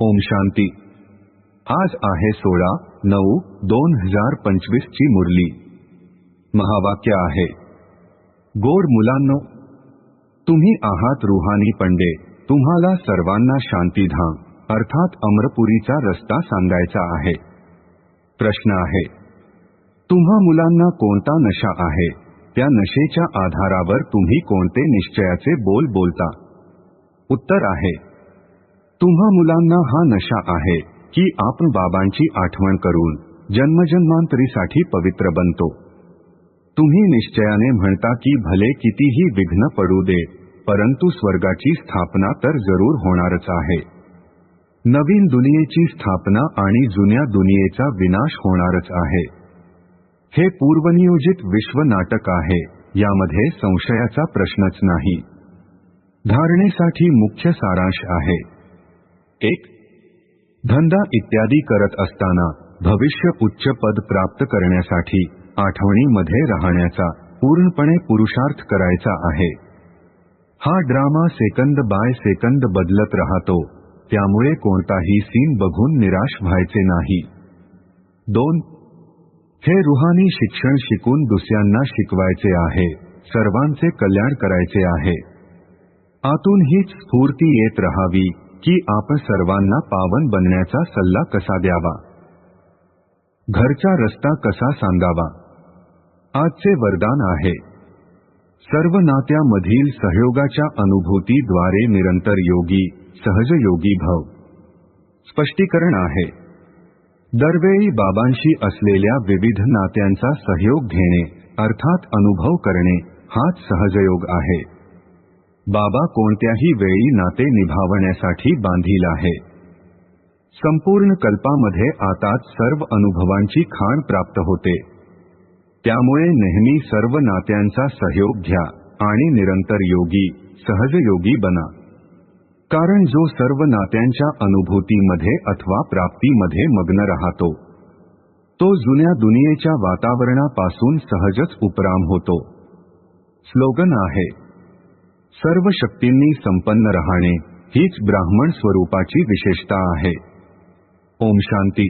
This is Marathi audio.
ओम शांती. आज आहे सोळा नऊ दोन हजार पंचवीस ची मुरली. महावाक्य आहे. गोड मुलांनो तुम्ही आहात रुहानी पंडे. तुम्हाला सर्वांना शांतीधाम अर्थात अमरपुरीचा रस्ता सांगायचा आहे. प्रश्न आहे. तुम्हा मुलांना कोणता नशा आहे? त्या नशेच्या आधारावर तुम्ही कोणते निश्चयाचे बोल बोलता? उत्तर आहे. तुम्हा मुलांना हा नशा आहे की आपण बाबांची आठवण करून जन्मजन्मांतरीसाठी पवित्र बनतो. तुम्ही निश्चयाने म्हणता की भले कितीही विघ्न पडू दे परंतु स्वर्गाची स्थापना तर जरूर होणारच आहे. नवीन दुनियेची स्थापना आणि जुन्या दुनियेचा विनाश होणारच आहे. हे पूर्वनियोजित विश्व नाटक आहे यामध्ये संशयाचा प्रश्नच नाही. धारणेसाठी मुख्य सारांश आहे. एक. धंदा इत्यादी करत असताना भविष्य उच्च पद प्राप्त करण्यासाठी आठवणीमध्ये राहण्याचा पूर्णपणे पुरुषार्थ करायचा आहे. हा ड्रामा सेकंद बाय सेकंद बदलत राहतो त्यामुळे कोणताही सीन बघून निराश व्हायचे नाही. दोन. हे रुहानी शिक्षण शिकून दुसऱ्यांना शिकवायचे आहे सर्वांचे कल्याण करायचे आहे. आतून हीच स्फूर्ती येत राहावी की आपण सर्वांना पावन बनण्याचा सल्ला कसा द्यावा? घरचा रस्ता कसा सांगावा? आजचे वरदान आहे. सर्व नात्यामधील सहयोगाच्या अनुभूतीद्वारे निरंतर योगी सहजयोगी भव. स्पष्टीकरण आहे. दरवेळी बाबांशी असलेल्या विविध नात्यांचा सहयोग घेणे, अर्थात अनुभव करणे, हाच सहजयोग आहे. बाबा कोणत्याही वेळी नाते निभावण्यासाठी बांधील आहे. संपूर्ण कल्पामध्ये आताच सर्व अनुभवांची खाण प्राप्त होते. नेहमी सर्व नात्यांचा सहयोग घ्या आणि निरंतर योगी, सहजयोगी बना. कारण जो सर्व नात्यांच्या अनुभूतीमध्ये अथवा प्राप्तीमध्ये मग्न राहतो तो जुन्या दुनियेच्या वातावरणापासून सहजच उपराम होतो. स्लोगन आहे सर्व शक्तींनी संपन्न राहणे हीच ब्राह्मण स्वरूपाची विशेषता आहे. ओम शांती.